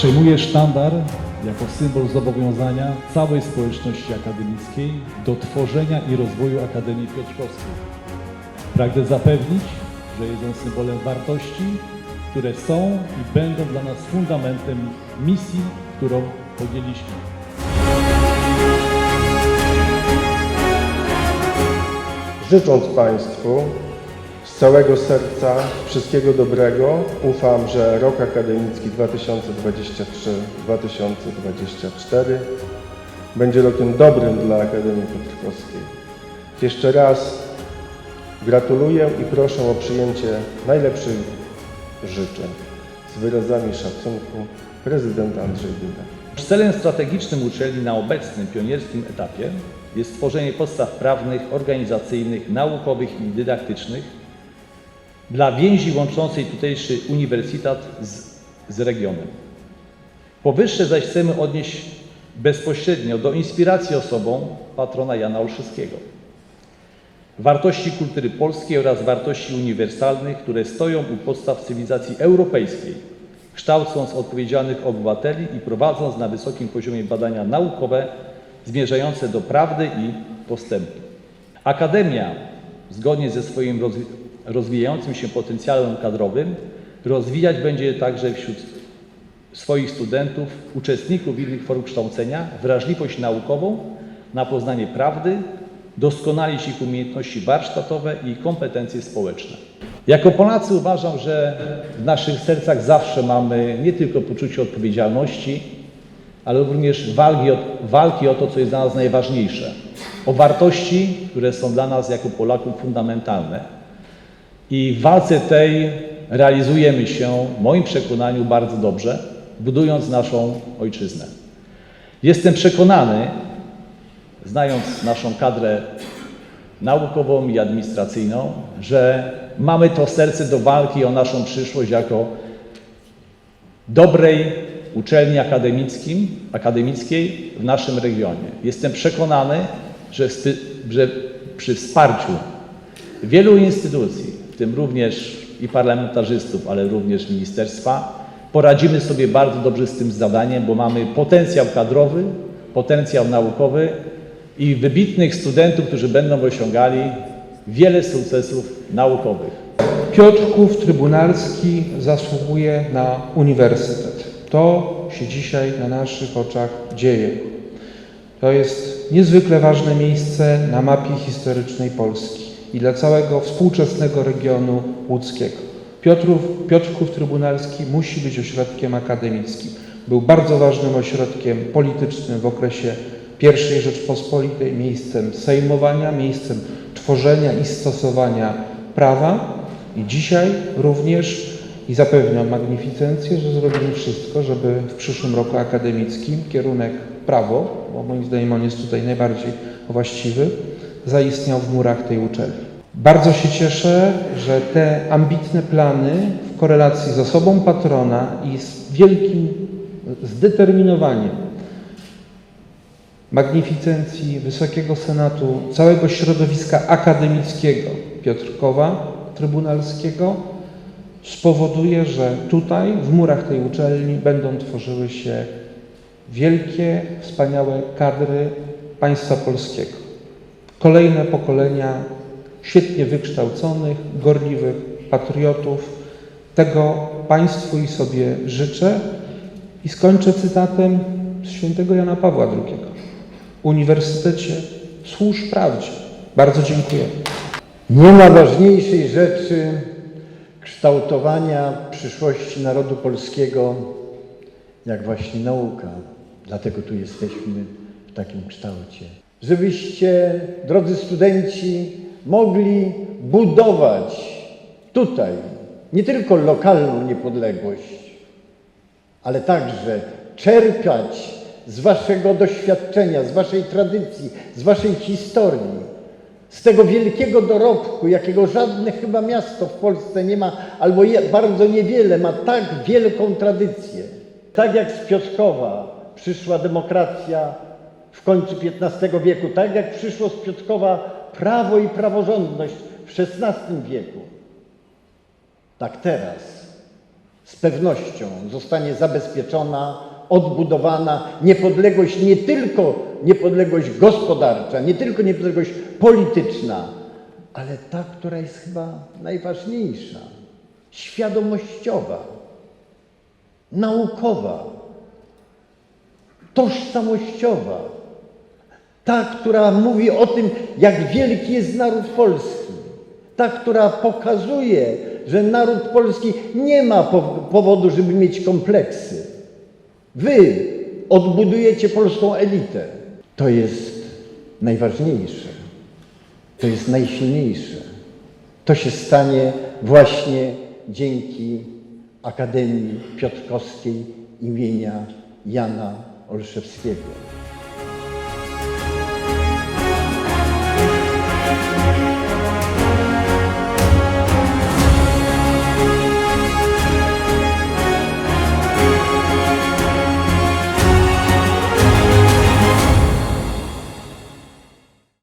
Przejmuje sztandar jako symbol zobowiązania całej społeczności akademickiej do tworzenia i rozwoju Akademii Piotrkowskiej. Pragnę zapewnić, że jest on symbolem wartości, które są i będą dla nas fundamentem misji, którą podjęliśmy. Życząc Państwu całego serca wszystkiego dobrego, ufam, że rok akademicki 2023-2024 będzie rokiem dobrym dla Akademii Piotrkowskiej. Jeszcze raz gratuluję i proszę o przyjęcie najlepszych życzeń z wyrazami szacunku prezydent Andrzej Duda. Celem strategicznym uczelni na obecnym pionierskim etapie jest stworzenie podstaw prawnych, organizacyjnych, naukowych i dydaktycznych dla więzi łączącej tutejszy uniwersytet z, z regionem. Powyższe zaś chcemy odnieść bezpośrednio do inspiracji osobą patrona Jana Olszewskiego. Wartości kultury polskiej oraz wartości uniwersalnych, które stoją u podstaw cywilizacji europejskiej, kształcąc odpowiedzialnych obywateli i prowadząc na wysokim poziomie badania naukowe zmierzające do prawdy i postępu. Akademia, zgodnie ze swoim rozwijającym się potencjałem kadrowym, rozwijać będzie także wśród swoich studentów, uczestników innych form kształcenia, wrażliwość naukową na poznanie prawdy, doskonalić ich umiejętności warsztatowe i kompetencje społeczne. Jako Polacy uważam, że w naszych sercach zawsze mamy nie tylko poczucie odpowiedzialności, ale również walki o, walki o to, co jest dla nas najważniejsze. O wartości, które są dla nas jako Polaków fundamentalne. I w walce tej realizujemy się, w moim przekonaniu, bardzo dobrze, budując naszą ojczyznę. Jestem przekonany, znając naszą kadrę naukową i administracyjną, że mamy to serce do walki o naszą przyszłość jako dobrej uczelni akademickim, akademickiej w naszym regionie. Jestem przekonany, że, że przy wsparciu wielu instytucji, tym również i parlamentarzystów, ale również ministerstwa, poradzimy sobie bardzo dobrze z tym zadaniem, bo mamy potencjał kadrowy, potencjał naukowy i wybitnych studentów, którzy będą osiągali wiele sukcesów naukowych. Piotrków Trybunalski zasługuje na uniwersytet. To się dzisiaj na naszych oczach dzieje. To jest niezwykle ważne miejsce na mapie historycznej Polski i dla całego współczesnego regionu łódzkiego. Piotrów, Piotrków Trybunalski musi być ośrodkiem akademickim. Był bardzo ważnym ośrodkiem politycznym w okresie I Rzeczpospolitej, miejscem sejmowania, miejscem tworzenia i stosowania prawa. I dzisiaj również i zapewniam magnificencję, że zrobimy wszystko, żeby w przyszłym roku akademickim kierunek prawo, bo moim zdaniem on jest tutaj najbardziej właściwy, zaistniał w murach tej uczelni. Bardzo się cieszę, że te ambitne plany w korelacji z osobą patrona i z wielkim zdeterminowaniem magnificencji Wysokiego Senatu, całego środowiska akademickiego Piotrkowa Trybunalskiego spowoduje, że tutaj, w murach tej uczelni, będą tworzyły się wielkie, wspaniałe kadry państwa polskiego. Kolejne pokolenia świetnie wykształconych, gorliwych patriotów. Tego Państwu i sobie życzę. I skończę cytatem z świętego Jana Pawła II. Uniwersytecie służ prawdzie. Bardzo dziękuję. Nie ma ważniejszej rzeczy kształtowania przyszłości narodu polskiego, jak właśnie nauka. Dlatego tu jesteśmy w takim kształcie. Żebyście, drodzy studenci, mogli budować tutaj nie tylko lokalną niepodległość, ale także czerpać z Waszego doświadczenia, z Waszej tradycji, z Waszej historii, z tego wielkiego dorobku, jakiego żadne chyba miasto w Polsce nie ma, albo je, bardzo niewiele ma tak wielką tradycję. Tak jak z Piotrkowa przyszła demokracja w końcu XV wieku, tak jak przyszło z Piotrkowa prawo i praworządność w XVI wieku, tak teraz z pewnością zostanie zabezpieczona, odbudowana niepodległość nie tylko niepodległość gospodarcza, nie tylko niepodległość polityczna, ale ta, która jest chyba najważniejsza, świadomościowa, naukowa, tożsamościowa. Ta, która mówi o tym, jak wielki jest naród polski. Ta, która pokazuje, że naród polski nie ma po- powodu, żeby mieć kompleksy. Wy odbudujecie polską elitę. To jest najważniejsze. To jest najsilniejsze. To się stanie właśnie dzięki Akademii Piotrkowskiej imienia Jana Olszewskiego.